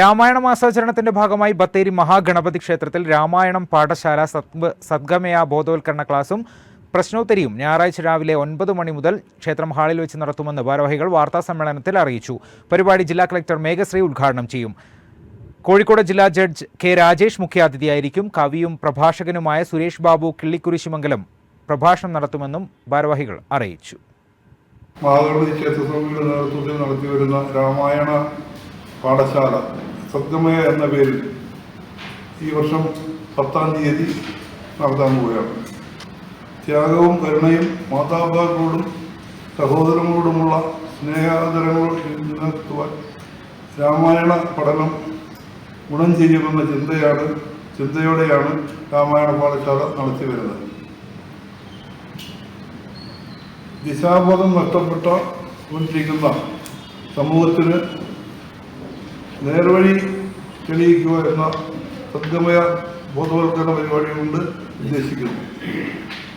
രാമായണ മാസാചരണത്തിന്റെ ഭാഗമായി ബത്തേരി മഹാഗണപതി ക്ഷേത്രത്തിൽ രാമായണം പാഠശാല സത്വ സദ്ഗമയ ബോധവൽക്കരണ ക്ലാസും പ്രശ്നോത്തരിയും ഞായറാഴ്ച രാവിലെ ഒൻപത് മണി മുതൽ ക്ഷേത്രം ഹാളിൽ വെച്ച് നടത്തുമെന്ന് ഭാരവാഹികൾ വാർത്താ സമ്മേളനത്തിൽ അറിയിച്ചു. പരിപാടി ജില്ലാ കളക്ടർ മേഘശ്രീ ഉദ്ഘാടനം ചെയ്യും. കോഴിക്കോട് ജില്ലാ ജഡ്ജ് കെ രാജേഷ് മുഖ്യാതിഥിയായിരിക്കും. കവിയും പ്രഭാഷകനുമായ സുരേഷ് ബാബു കിള്ളിക്കുരിശിമംഗലം പ്രഭാഷണം നടത്തുമെന്നും ഭാരവാഹികൾ അറിയിച്ചു. മഹാഗണപതി സമിതിയുടെ നേതൃത്വത്തിൽ നടത്തിവരുന്ന രാമായണ പാഠശാല സദ്ഗമയ എന്ന പേരിൽ ഈ വർഷം പത്താം തീയതി നടത്താൻ പോവുകയാണ്. ത്യാഗവും കരുണയും മാതാപിതാക്കളോടും സഹോദരങ്ങളോടുമുള്ള സ്നേഹാദരങ്ങൾ നിലനിർത്തുവാൻ രാമായണ പഠനം ഗുണം ചെയ്യുമെന്ന ചിന്തയാണ് ചിന്തയോടെയാണ് രാമായണ പാഠശാല നടത്തി വരുന്നത്. ദിശാബോധം നഷ്ടപ്പെട്ട കൊണ്ടിരിക്കുന്ന സമൂഹത്തിന് നേർവഴി തെളിയിക്കുക എന്ന സത്യമായ ബോധവൽക്കരണ പരിപാടി കൊണ്ട് ഉദ്ദേശിക്കുന്നു